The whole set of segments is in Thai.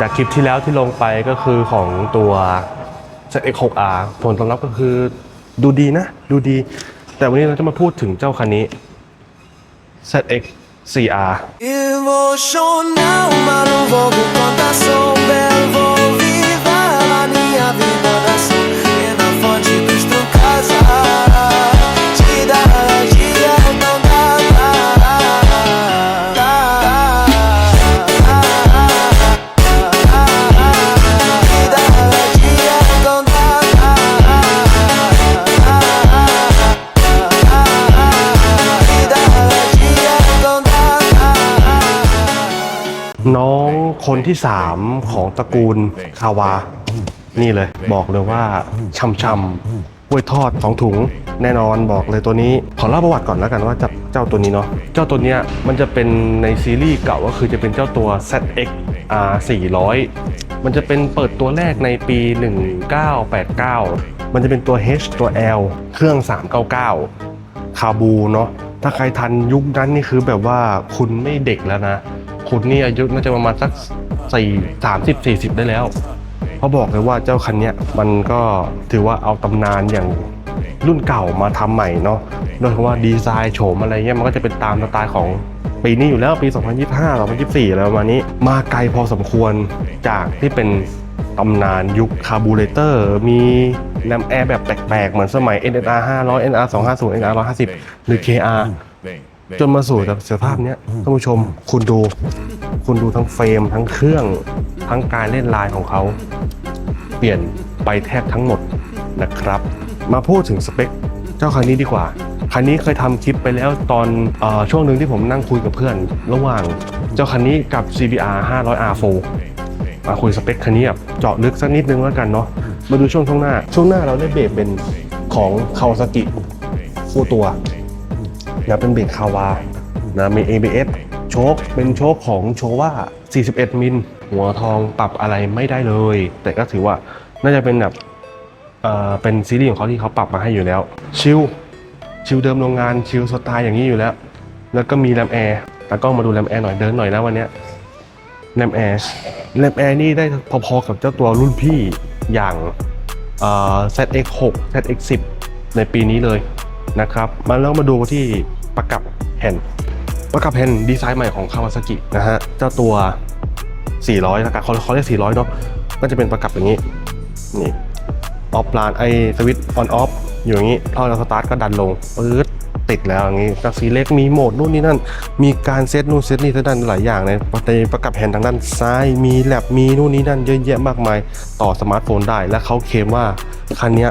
จากคลิปที่แล้วที่ลงไปก็คือของตัว ZX6R ผลตอบรับก็คือดูดีนะ ดูดี แต่วันนี้เราจะมาพูดถึงเจ้าคันนี้ ZX 4R คนที่สามของตระกูลคาวา นี่เลย บอกเลยว่าช่ำช่ำกล้วยทอดสองถุงแน่นอนบอกเลยตัวนี้ขอเล่าประวัติก่อนแล้วกันว่าจะเจ้าตัวนี้เนาะเจ้าตัวเนี้ยมันจะเป็นในซีรีส์เก่าก็คือจะเป็นเจ้าตัว ZX R 400มันจะเป็นเปิดตัวแรกในปี 1989 มันจะเป็นตัว H ตัว L เครื่อง 399 คาบูเนาะถ้าใครทันยุคนั้นนี่คือแบบว่าคุณไม่เด็กแล้วนะ คุณนี่อายุน่าจะประมาณสักสี่สามสิบสี่สิบได้แล้วเขาบอกเลยว่าเจ้าคันนี้มันก็ถือว่าเอาตำนานอย่างรุ่นเก่ามาทำใหม่เนาะโดยเฉพาะว่าดีไซน์โฉมอะไรเงี้ยมันก็จะเป็นตามสไตล์ของปีนี้อยู่แล้วปี 2025 2024อะไรประมาณนี้ มาไกลพอสมควรจากที่เป็นตำนานยุคคาร์บูเรเตอร์ มีแรมแอร์แบบแปลกๆ เหมือนสมัย NSR 500 NR 250 NR 150 หรือ KR จนมาสู่แบบสภาพเนี้ยท่านผู้ชมคุณดู คุณดูทั้งเฟรมทั้งเครื่อง ทั้งการเล่นลายของเขา เปลี่ยนไปแทบทั้งหมดนะครับ มาพูดถึงสเปคเจ้าคันนี้ดีกว่า คันนี้เคยทำคลิปไปแล้วตอนเออช่วงหนึ่งที่ผมนั่งคุยกับเพื่อน ระหว่างเจ้าคันนี้กับ CBR 500R4 มาคุยสเปคคันนี้แบบเจาะลึกสักนิดนึงแล้วกันเนาะมาดูช่วงช่วงหน้า ช่วงหน้าเราได้เบรกเป็นของ Kawasaki คู่ตัว นะเป็นเบรกคาวานะมี ABS โชคเป็นโชคของโชว่า 41 มิล หัวทองปรับอะไรไม่ได้เลย แต่ก็ถือว่าน่าจะเป็นแบบเอ่อเป็นซีรีส์ของเขาที่เขาปรับมาให้อยู่แล้ว ชิลชิลเดิมโรงงานชิลสไตล์อย่างนี้อยู่แล้ว แล้วก็มีแรมแอร์ตากล้องมาดูแรมแอร์หน่อยเดินหน่อยนะวันนี้แรมแอร์แรมแอร์นี่ได้พอๆกับเจ้าตัวรุ่นพี่อย่างเอ่อ ZX6 ZX10 ในปีนี้เลยนะครับมาแล้วมาดูที่ ประกับแผ่นประกับแผ่นดีไซน์ใหม่ของคาวาซากินะฮะเจ้าตัว 400นะครับเขาเขาเรียก400 เนาะก็จะเป็นประกับอย่างนี้นี่ออฟลานไอสวิตออนออฟอยู่อย่างนี้พอเราสตาร์ทก็ดันลงปื๊ดติดแล้วอย่างนี้กับสีเล็กมีโหมดนู่นนี่นั่น มีการเซตนู่นเซตนี่เซตนั่นหลายอย่างในในประกับแผ่นทางด้านซ้ายมีแลบมีนู่นนี่นั่นเยอะแยะมากมายต่อสมาร์ทโฟนได้ และเขาเคลมว่าคันนี้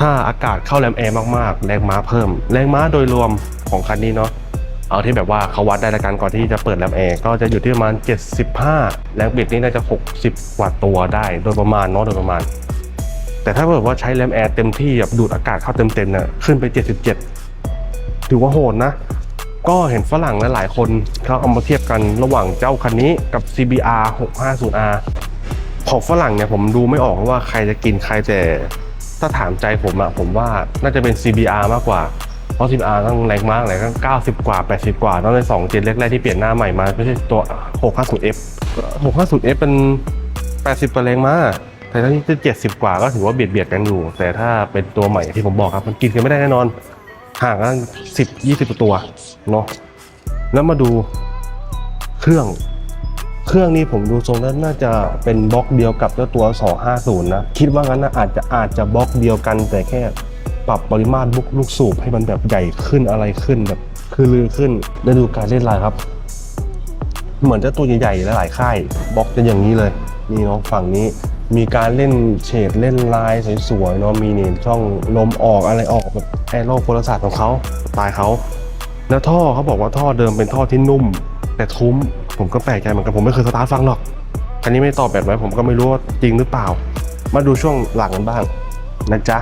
ถ้าอากาศเข้าแรมแอร์มากๆ แรงม้าเพิ่ม แรงม้าโดยรวม ของคันนี้เนาะเอาที่แบบว่าเขาวัดได้ละกันก่อนที่จะเปิดแรมแอร์ก็จะอยู่ที่ประมาณ 75 แรงบิดนี่น่าจะ 60 กว่าตัวได้โดยประมาณเนาะโดยประมาณ แต่ถ้าแบบว่าใช้แรมแอร์เต็มที่แบบดูดอากาศเข้าเต็มๆเนี่ยขึ้นไป 77 ถือว่าโหดนะ ก็เห็นฝรั่งหลายๆคนเขาเอามาเทียบกันระหว่างเจ้าคันนี้กับ CBR 650R ของฝรั่งเนี่ยผมดูไม่ออกว่าใครจะกินใครแต่ถ้าถามใจผมอะผมว่าน่าจะเป็น CBR มากกว่า เพราะ CBR ต้องแรงมากเลยตั้ง90 กว่า 80 กว่าต้องใน2เจนแรกๆที่เปลี่ยนหน้าใหม่มาไม่ใช่ตัว 650F 650F เป็น 80กว่าแรงม้าแต่ถ้าที่70 กว่าก็ถือว่าเบียดเบียดกันอยู่ แต่ถ้าเป็นตัวใหม่ที่ผมบอกครับ มันกินกันไม่ได้แน่นอน ห่างกัน10 20 ตัวเนาะแล้วมาดูเครื่องเครื่องนี้ผมดูทรงแล้วน่าจะเป็นบล็อกเดียวกับเจ้าตัว 250 นะ คิดว่างั้นนะอาจจะอาจจะบล็อกเดียวกันแต่แค่ ปรับปริมาตรลูกลูกสูบให้มันแบบใหญ่ขึ้นอะไรขึ้นแบบคือลือขึ้นได้ดูการเล่นลายครับ เหมือนจ้าตัวใหญ่ๆหลายๆค่ายบล็อกจะอย่างนี้เลยนี่เนาะฝั่งนี้มีการเล่นเฉดเล่นลายสวยๆเนาะมีเนี่ยช่องลมออกอะไรออกแบบแอโร่โพลศาสตร์ของเขาตล์เขาแล้วท่อเขาบอกว่าท่อเดิมเป็นท่อที่นุ่ม แต่ทุ้มผมก็แปลกใจเหมือนกันผมไม่เคยสตาร์ทฟังหรอกคันนี้ไม่ตอบแบบไว้ผมก็ไม่รู้ว่าจริงหรือเปล่า มาดูช่วงหลังกันบ้างนะจ๊ะ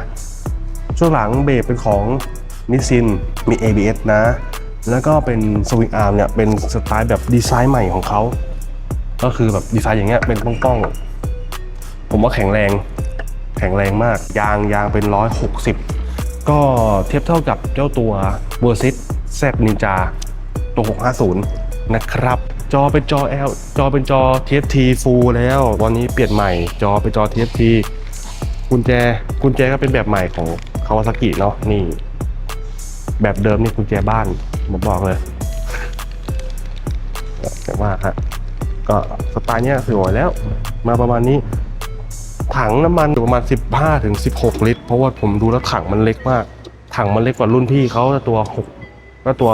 ช่วงหลังเบรกเป็นของนิซินมี ABS นะ แล้วก็เป็นสวิงอาร์มเนี่ยเป็นสไตล์แบบดีไซน์ใหม่ของเขา ก็คือแบบดีไซน์อย่างเงี้ยเป็นป้องๆ ผมว่าแข็งแรง แข็งแรงมาก ยางยางเป็น 160 ก็เทียบเท่ากับเจ้าตัวเวอร์ซิตแซดนินจาตัว 650 นะครับ จอเป็นจอ L จอเป็นจอ TFT Full แล้ว ตอนนี้เปลี่ยนใหม่ จอเป็นจอ TFT กุญแจ กุญแจก็เป็นแบบใหม่ของ คาวาซากิเนาะนี่ แบบเดิมนี่กุญแจบ้านผมบอกเลยแต่ว่าฮะก็สไตล์เนี้ยสวยแล้ว มาประมาณนี้ ถังน้ำมันอยู่ประมาณ 15ถึง16 ลิตร เพราะว่าผมดูแล้วถังมันเล็กมาก ถังมันเล็กกว่ารุ่นพี่เขาตัว6ก็ตัว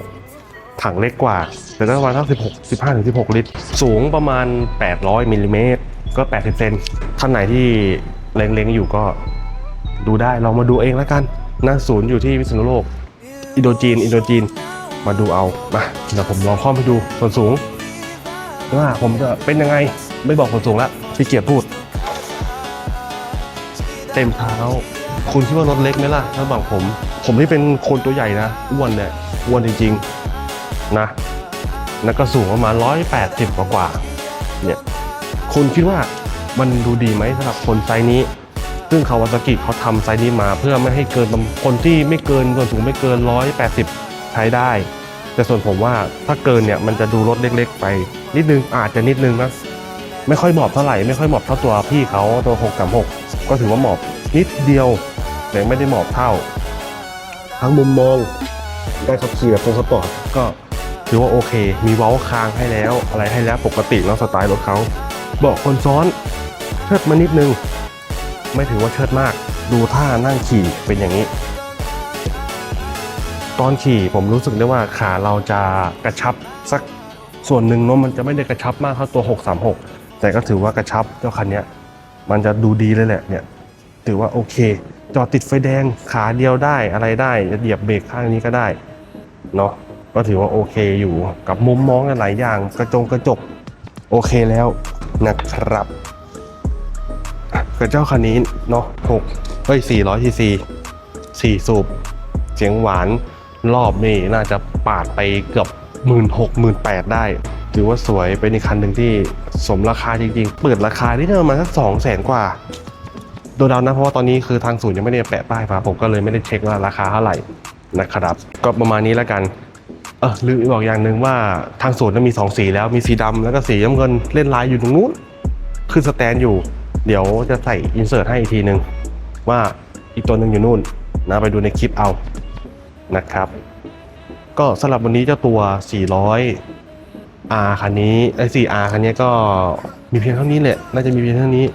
636 ถังเล็กกว่า แต่ก็ประมาณทั้ง16 15ถึง16 ลิตร สูงประมาณ 800มิลลิเมตรก็ 80 เซนท่านไหนที่เล็งๆอยู่ก็ ดูได้ลองมาดูเองแล้วกันหน้าศูนย์อยู่ที่วิษณุโลก อินโดจีน อินโดจีน มาดูเอามาเดี๋ยวผมลองข้อมให้ดูส่วนสูงว่าผมจะเป็นยังไงไม่บอกส่วนสูงละพี่เกียรพูด เต็มเท้า คุณคิดว่ารถเล็กไหมล่ะถ้าบอกผม ผมที่เป็นคนตัวใหญ่นะอ้วนเนี่ยอ้วนจริงๆนะแล้วก็สูงประมาณร้อยแปดสิบกว่าเนี่ยคุณคิดว่ามันดูดีไหมสำหรับคนไซส์นี้ ซึ่งคาวาซากิเขาทำไซส์นี้มาเพื่อไม่ให้เกินคนที่ไม่เกินส่วนสูงไม่เกินร้อยแปดสิบใช้ได้ แต่ส่วนผมว่าถ้าเกินเนี่ยมันจะดูรถเล็กๆ ไป นิดนึงอาจจะนิดนึงนะไม่ค่อยเหมาะเท่าไหร่ไม่ค่อยเหมาะเท่าตัวพี่เขาตัว6กับ6ก็ถือว่าเหมาะนิดเดียวแต่ไม่ได้เหมาะเท่า ทั้งมุมมองได้ขับขี่แบบตรงสปอร์ตก็ถือว่าโอเค มีเว้าคางให้แล้วอะไรให้แล้วปกติแล้วสไตล์รถเขาบาะคนซ้อนเชิดมานิดนึง ไม่ถือว่าเชิดมาก ดูท่านั่งขี่เป็นอย่างนี้ ตอนขี่ผมรู้สึกได้ว่าขาเราจะกระชับสักส่วนหนึ่งเนาะมันจะไม่ได้กระชับมากเท่าตัว 636 แต่ก็ถือว่ากระชับเจ้าคันนี้มันจะดูดีเลยแหละเนี่ยถือว่าโอเค จอดติดไฟแดงขาเดียวได้อะไรได้จะเหยียบเบรกข้างนี้ก็ได้เนาะก็ถือว่าโอเคอยู่กับมุมมองหลายอย่างกระจงกระจกโอเคแล้วนะครับ กับเจ้าคันนี้เนาะ6เฮ้ย400 cc 4สูบเสียงหวานรอบนี่น่าจะปาดไปเกือบหมื่นหกหมื่นแปดได้ถือว่าสวยเป็นอีกคันหนึ่งที่สมราคาจริงๆ เปิดราคาที่ประมาณสักสองแสนกว่าโดยเดานะเพราะว่าตอนนี้คือทางศูนย์ยังไม่ได้แปะป้ายมาผมก็เลยไม่ได้เช็คว่าราคาเท่าไหร่นะครับ ก็ประมาณนี้แล้วกันเออลืมบอกอย่างหนึ่งว่าทางศูนย์จะมีสองสีแล้วมีสีดำแล้วก็สีน้ำเงินเล่นลายอยู่ตรงนู้นขึ้นสแตนอยู่ เดี๋ยวจะใส่อินเสิร์ตให้อีกทีหนึ่งว่าอีกตัวหนึ่งอยู่นู่นนะไปดูในคลิปเอานะครับ ก็สำหรับวันนี้เจ้าตัว 400 R คันนี้ไอ้ 4R คันนี้ก็มีเพียงเท่านี้แหละน่าจะมีเพียงเท่านี้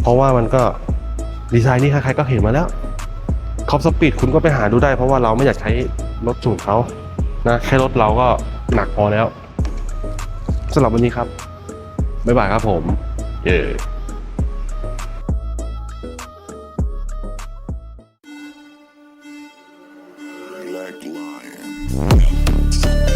เพราะว่ามันก็ดีไซน์นี่ใครๆก็เห็นมาแล้วท็อปสปีดคุณก็ไปหาดูได้ เพราะว่าเราไม่อยากใช้รถสูงเขานะแค่รถเราก็หนักพอแล้วสำหรับวันนี้ครับ บ๊ายบายครับผม เย้ Black Lion.